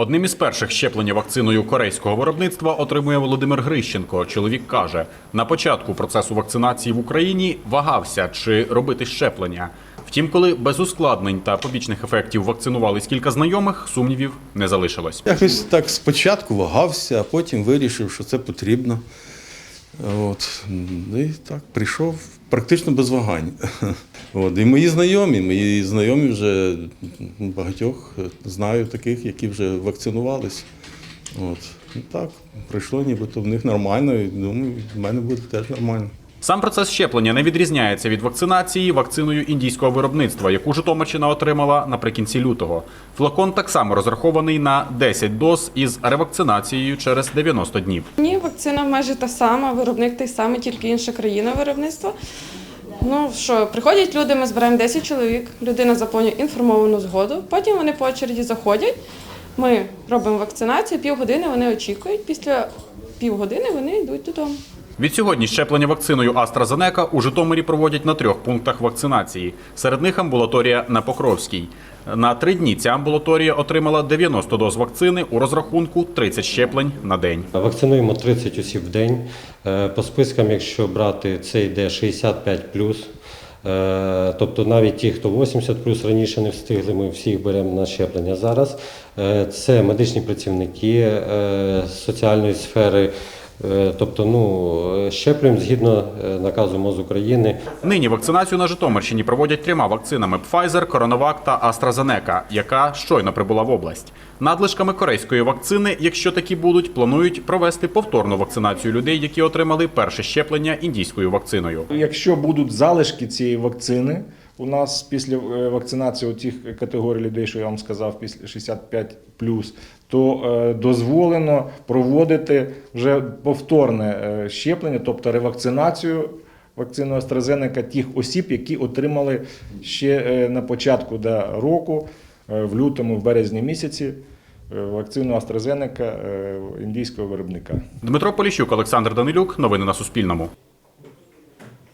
Одним із перших щеплення вакциною корейського виробництва отримує Володимир Грищенко. Чоловік каже, на початку процесу вакцинації в Україні вагався чи робити щеплення. Втім, коли без ускладнень та побічних ефектів вакцинувались кілька знайомих, сумнівів не залишилось. Якось так спочатку вагався, а потім вирішив, що це потрібно. От. Ну І так прийшов практично без вагань. От. І мої знайомі, мої знайомі вже багатьох знаю таких, які вже вакцинувались. От. Ну, так, прийшло нібито в них нормально, і думаю, в мене буде теж нормально. Сам процес щеплення не відрізняється від вакцинації вакциною індійського виробництва, яку Житомирщина отримала наприкінці лютого. Флакон так само розрахований на 10 доз із ревакцинацією через 90 днів. Ні, вакцина майже та сама, виробник той самий, тільки інша країна виробництва. Ну що, приходять люди, ми збираємо 10 чоловік, людина заповнює інформовану згоду, потім вони по очереді заходять, ми робимо вакцинацію, півгодини вони очікують, після півгодини вони йдуть додому. Відсьогодні щеплення вакциною AstraZeneca у Житомирі проводять на трьох пунктах вакцинації. Серед них амбулаторія на Покровській. На три дні ця амбулаторія отримала 90 доз вакцини у розрахунку 30 щеплень на день. Вакцинуємо 30 осіб в день. Е, По спискам, якщо брати, це йде 65 Е, Тобто навіть ті, хто 80 плюс раніше не встигли, ми всіх беремо на щеплення зараз. Е, Це медичні працівники соціальної сфери. Е, Тобто, ну, щеплюємо згідно е, наказу МОЗ України. Нині вакцинацію на Житомирщині проводять трьома вакцинами Pfizer, CoronaVac та AstraZeneca, яка щойно прибула в область. Надлишками корейської вакцини, якщо такі будуть, планують провести повторну вакцинацію людей, які отримали перше щеплення індійською вакциною. Якщо будуть залишки цієї вакцини, у нас після е, вакцинації тих категорій людей, що я вам сказав, після 65 то е, дозволено проводити вже повторне е, щеплення, тобто ревакцинацію вакциною AstraZeneca тих осіб, які отримали ще е, на початку року, в лютому, в березні місяці, вакцину AstraZeneca індійського виробника. Дмитро Поліщук, Олександр Данилюк. Новини на Суспільному.